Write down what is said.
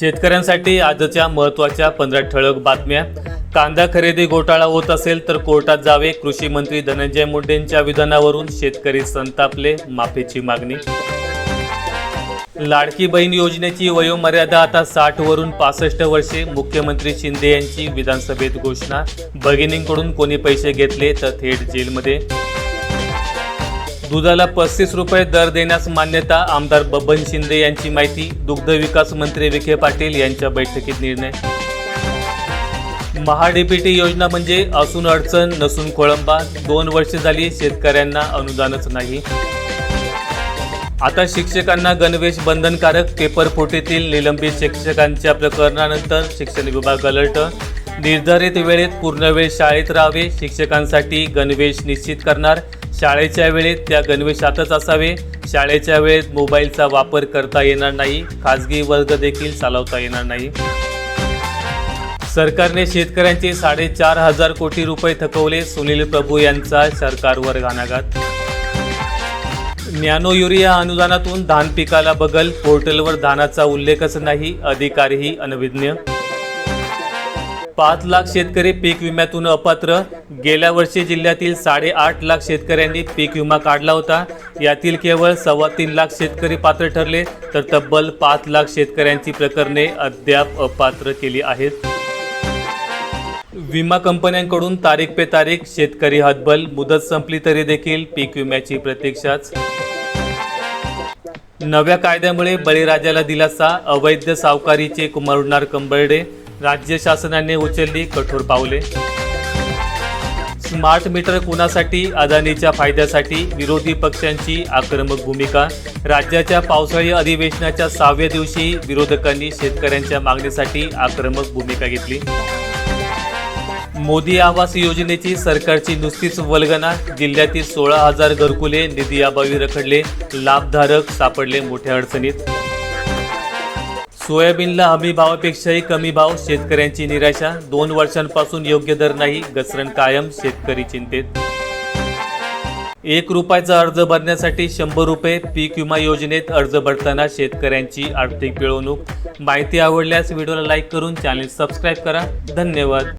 शेतकऱ्यांसाठी आजच्या महत्त्वाच्या पंधरा ठळक बातम्या. कांदा खरेदी घोटाळा होत असेल तर कोर्टात जावे. कृषी मंत्री धनंजय मुंडेंच्या विधानावरून शेतकरी संतापले माफीची मागणी. लाडकी बहीण योजनेची वयोमर्यादा आता साठ वरून पासष्ट वर्षे मुख्यमंत्री शिंदे यांची विधानसभेत घोषणा. भगिनींकडून कोणी पैसे घेतले तर थेट जेलमध्ये. दुधाला पस्तीस रुपये दर देण्यास मान्यता आमदार बबन शिंदे यांची माहिती. दुग्ध विकास मंत्री विखे पाटील यांच्या बैठकीत निर्णय. महाडीपीटी योजना म्हणजे असून अडचण नसून खोळंबा. दोन वर्ष झाली शेतकऱ्यांना अनुदानच नाही. आता शिक्षकांना गणवेश बंधनकारक पेपरफुटीतील निलंबित शिक्षकांच्या प्रकरणानंतर शिक्षण विभाग अलर्ट निर्धारित वेळेत पूर्ण वेळ शाळेत राहावे. शिक्षकांसाठी गणवेश निश्चित करणार. शाळेच्या वेळेत त्या गणवेशातच असावे. शाळेच्या वेळेत मोबाईलचा वापर करता येणार नाही. खाजगी वर्ग देखील चालवता येणार नाही. सरकारने शेतकऱ्यांचे साडेचार हजार कोटी रुपये थकवले सुनील प्रभू यांचा सरकारवर घाणाघात. नॅनो युरिया अनुदानातून धान पिकाला बगल पोर्टलवर धानाचा उल्लेखच नाही अधिकारीही अनभिज्ञ. पाच लाख शेतकरी पीक विम्यातून अपात्र. गेल्या वर्षी जिल्ह्यातील साडेआठ लाख शेतकऱ्यांनी पीक विमा काढला होता. यातील केवळ सव्वा तीन लाख शेतकरी पात्र ठरले तर तब्बल पाच लाख शेतकऱ्यांची प्रकरणे अद्याप अपात्र केली आहेत. विमा कंपन्यांकडून तारीख पे तारीख शेतकरी हतबल मुदत संपली तरी देखील पीक विम्याची प्रतीक्षाच. नव्या कायद्यामुळे बळीराजाला दिलासा अवैध सावकारीचे कुमारुणार कंबर्डे. राज्य शासनाने उचलली कठोर पावले स्मार्ट मीटर कुणासाठी अदानीच्या फायद्यासाठी विरोधी पक्षांची आक्रमक भूमिका. राज्याच्या पावसाळी अधिवेशनाच्या सहाव्या दिवशी विरोधकांनी शेतकऱ्यांच्या मागणीसाठी आक्रमक भूमिका घेतली. मोदी आवास योजनेची सरकारची नुसतीच वल्गना जिल्ह्यातील सोळा हजार घरकुले निधी अभावी रखडले लाभधारक सापडले मोठ्या अडचणीत. सोयाबीनला हमी भावापेक्षाही कमी भाव शेतकऱ्यांची निराशा. दोन वर्षांपासून योग्य दर नाही घसरण कायम शेतकरी चिंतेत. एक रुपयाचा अर्ज भरण्यासाठी शंभर रुपये पीक विमा योजनेत अर्ज भरताना शेतकऱ्यांची आर्थिक पिळवणूक. माहिती आवडल्यास व्हिडिओला लाईक करून चॅनल सबस्क्राईब करा. धन्यवाद.